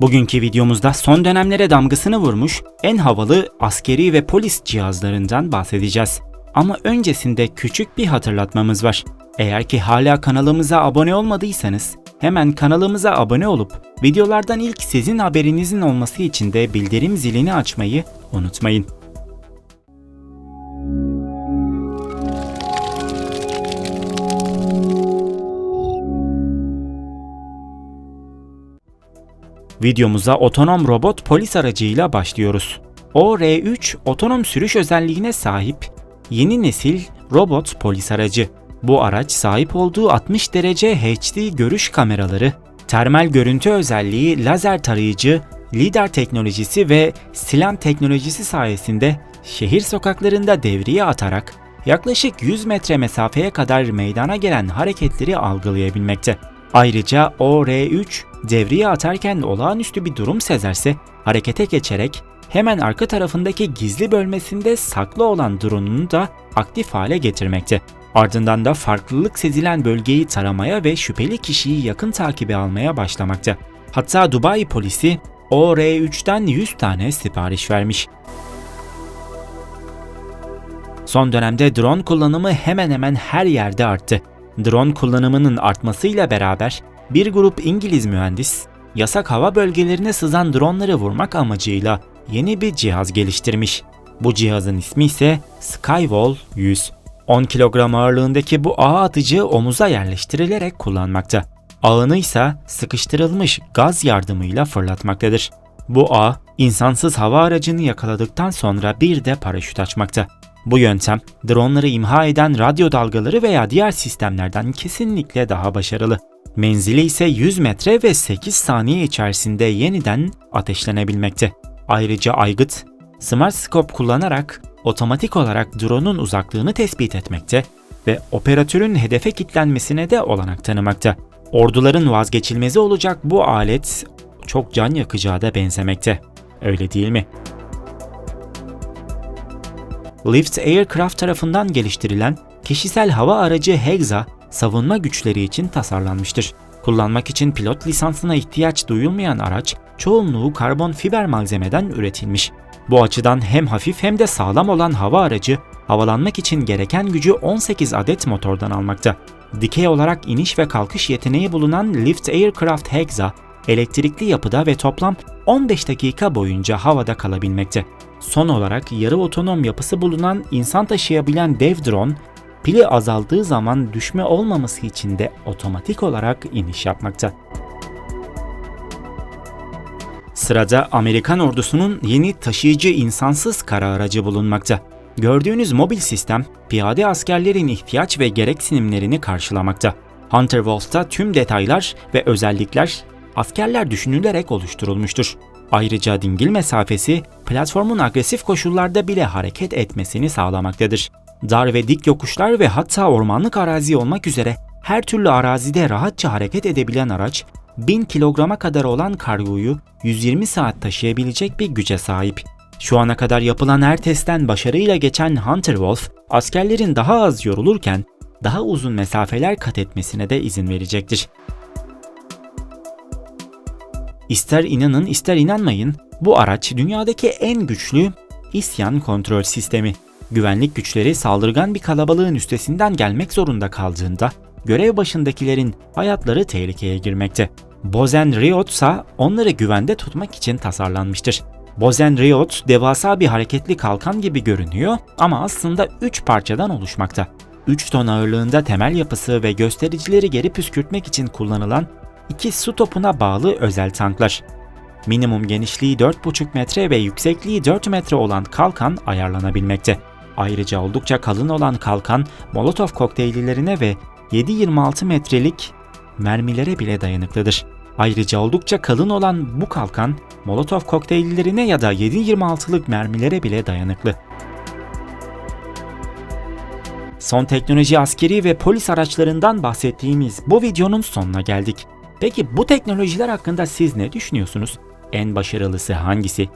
Bugünkü videomuzda son dönemlere damgasını vurmuş en havalı askeri ve polis cihazlarından bahsedeceğiz. Ama öncesinde küçük bir hatırlatmamız var. Eğer ki hala kanalımıza abone olmadıysanız hemen kanalımıza abone olup videolardan ilk sizin haberinizin olması için de bildirim zilini açmayı unutmayın. Videomuza otonom robot polis aracıyla başlıyoruz. OR3 otonom sürüş özelliğine sahip yeni nesil robot polis aracı. Bu araç sahip olduğu 60 derece HD görüş kameraları, termal görüntü özelliği, lazer tarayıcı, lidar teknolojisi ve silah teknolojisi sayesinde şehir sokaklarında devriye atarak yaklaşık 100 metre mesafeye kadar meydana gelen hareketleri algılayabilmekte. Ayrıca OR3 devriye atarken olağanüstü bir durum sezerse harekete geçerek hemen arka tarafındaki gizli bölmesinde saklı olan drone'unu da aktif hale getirmekte. Ardından da farklılık sezilen bölgeyi taramaya ve şüpheli kişiyi yakın takibe almaya başlamakta. Hatta Dubai polisi OR3'ten 100 tane sipariş vermiş. Son dönemde drone kullanımı hemen hemen her yerde arttı. Drone kullanımının artmasıyla beraber bir grup İngiliz mühendis yasak hava bölgelerine sızan dronları vurmak amacıyla yeni bir cihaz geliştirmiş. Bu cihazın ismi ise Skywall 100. 10 kilogram ağırlığındaki bu ağ atıcı omuza yerleştirilerek kullanmakta. Ağını ise sıkıştırılmış gaz yardımıyla fırlatmaktadır. Bu ağ insansız hava aracını yakaladıktan sonra bir de paraşüt açmakta. Bu yöntem dronları imha eden radyo dalgaları veya diğer sistemlerden kesinlikle daha başarılı. Menzili ise 100 metre ve 8 saniye içerisinde yeniden ateşlenebilmekte. Ayrıca aygıt, Smart Scope kullanarak otomatik olarak drone'un uzaklığını tespit etmekte ve operatörün hedefe kilitlenmesine de olanak tanımakta. Orduların vazgeçilmezi olacak bu alet çok can yakacağı da benzemekte. Öyle değil mi? Lift Aircraft tarafından geliştirilen kişisel hava aracı Hexa, savunma güçleri için tasarlanmıştır. Kullanmak için pilot lisansına ihtiyaç duyulmayan araç, çoğunluğu karbon fiber malzemeden üretilmiş. Bu açıdan hem hafif hem de sağlam olan hava aracı, havalanmak için gereken gücü 18 adet motordan almakta. Dikey olarak iniş ve kalkış yeteneği bulunan Lift Aircraft Hexa, elektrikli yapıda ve toplam 15 dakika boyunca havada kalabilmekte. Son olarak yarı otonom yapısı bulunan insan taşıyabilen dev drone, pili azaldığı zaman düşme olmaması için de otomatik olarak iniş yapmakta. Sırada Amerikan ordusunun yeni taşıyıcı insansız kara aracı bulunmakta. Gördüğünüz mobil sistem, piyade askerlerin ihtiyaç ve gereksinimlerini karşılamakta. Hunter Wolf'ta tüm detaylar ve özellikler askerler düşünülerek oluşturulmuştur. Ayrıca dingil mesafesi platformun agresif koşullarda bile hareket etmesini sağlamaktadır. Dar ve dik yokuşlar ve hatta ormanlık arazi olmak üzere her türlü arazide rahatça hareket edebilen araç, 1000 kilograma kadar olan kargoyu 120 saat taşıyabilecek bir güce sahip. Şu ana kadar yapılan her testten başarıyla geçen Hunter Wolf, askerlerin daha az yorulurken daha uzun mesafeler kat etmesine de izin verecektir. İster inanın ister inanmayın, bu araç dünyadaki en güçlü isyan kontrol sistemi. Güvenlik güçleri saldırgan bir kalabalığın üstesinden gelmek zorunda kaldığında görev başındakilerin hayatları tehlikeye girmekte. Bozen Riot ise onları güvende tutmak için tasarlanmıştır. Bozen Riot devasa bir hareketli kalkan gibi görünüyor ama aslında 3 parçadan oluşmakta. 3 ton ağırlığında temel yapısı ve göstericileri geri püskürtmek için kullanılan iki su topuna bağlı özel tanklar. Minimum genişliği 4,5 metre ve yüksekliği 4 metre olan kalkan ayarlanabilmekte. Ayrıca oldukça kalın olan kalkan Molotov kokteyllerine ve 7.26 metrelik mermilere bile dayanıklıdır. Ayrıca oldukça kalın olan bu kalkan Molotov kokteyllerine ya da 7.26'lık mermilere bile dayanıklı. Son teknoloji askeri ve polis araçlarından bahsettiğimiz bu videonun sonuna geldik. Peki bu teknolojiler hakkında siz ne düşünüyorsunuz? En başarılısı hangisi?